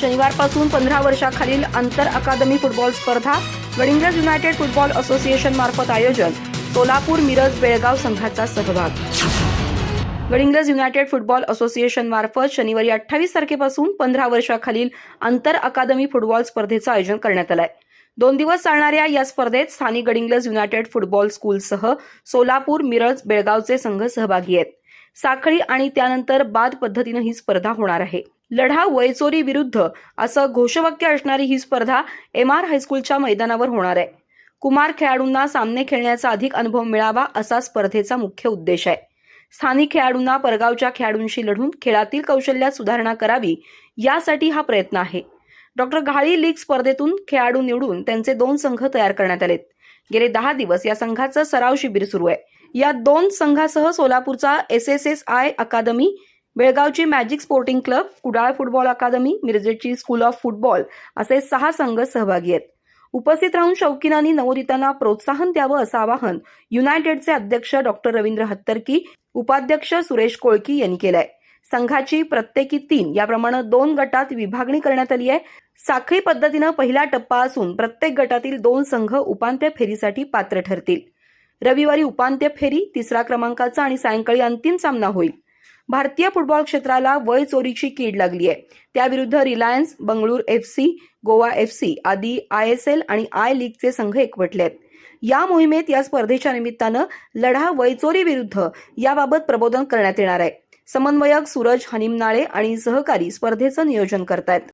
शनिवारपासून पंधरा वर्षाखालील आंतर अकादमी फुटबॉल स्पर्धा वडिंगज युनायटेड फुटबॉल असोसिएशन मार्फत आयोजन सोलापूर मिरज बेळगाव संघाचा सहभाग. गडिंग्लज युनायटेड फुटबॉल असोसिएशन मार्फत शनिवारी अठ्ठावीस तारखेपासून पंधरा वर्षाखालील आंतर अकादमी फुटबॉल स्पर्धेचं आयोजन करण्यात आलं आहे दोन दिवस चालणाऱ्या या स्पर्धेत स्थानिक गडिंग्लज युनायटेड फुटबॉल स्कूलसह सोलापूर मिरज बेळगावचे संघ सहभागी आहेत. साखळी आणि त्यानंतर बाद पद्धतीनं ही स्पर्धा होणार आहे. लढा वयचोरी विरुद्ध असं घोषवाक्य असणारी ही स्पर्धा एम आर हायस्कूलच्या मैदानावर होणार आहे. कुमार खेळाडूंना सामने खेळण्याचा अधिक अनुभव मिळावा असा स्पर्धेचा मुख्य उद्देश आहे. स्थानिक खेळाडूंना परगावच्या खेळाडूंशी लढून खेळातील कौशल्यात सुधारणा करावी यासाठी हा प्रयत्न आहे. डॉक्टर घाळी लीग स्पर्धेतून खेळाडू निवडून त्यांचे दोन संघ तयार करण्यात आलेत. गेले दहा दिवस या संघाचं सराव शिबिर सुरू आहे. या दोन संघासह सोलापूरचा S S S I academy बेळगावची magic sporting club Kudal football academy मिरजेची school of football असे सहा संघ सहभागी आहेत. उपस्थित राहून शौकीनांनी नवोदितांना प्रोत्साहन द्यावं असं आवाहन युनायटेडचे अध्यक्ष डॉक्टर रवींद्र हत्तरकी उपाध्यक्ष सुरेश कोळकी यांनी केलंय. संघाची प्रत्येकी तीन याप्रमाणे दोन गटात विभागणी करण्यात आली आहे. साखळी पद्धतीनं पहिला टप्पा असून प्रत्येक गटातील दोन संघ उपांत्य फेरीसाठी पात्र ठरतील. रविवारी उपांत्य फेरी तिसरा क्रमांकाचा आणि सायंकाळी अंतिम सामना होईल. भारतीय फुटबॉल क्षेत्राला वय चोरीची कीड लागली आहे. त्याविरुद्ध Reliance Bengaluru F C Goa F C आदी आय एस एल आणि आय लीगचे संघ एकवटले आहेत. या मोहिमेत या स्पर्धेच्या निमित्तानं लढा वयचोरी विरुद्ध याबाबत प्रबोधन करण्यात येणार आहे. समन्वयक सूरज हनिमनाळे आणि सहकारी स्पर्धेचं नियोजन करतायत.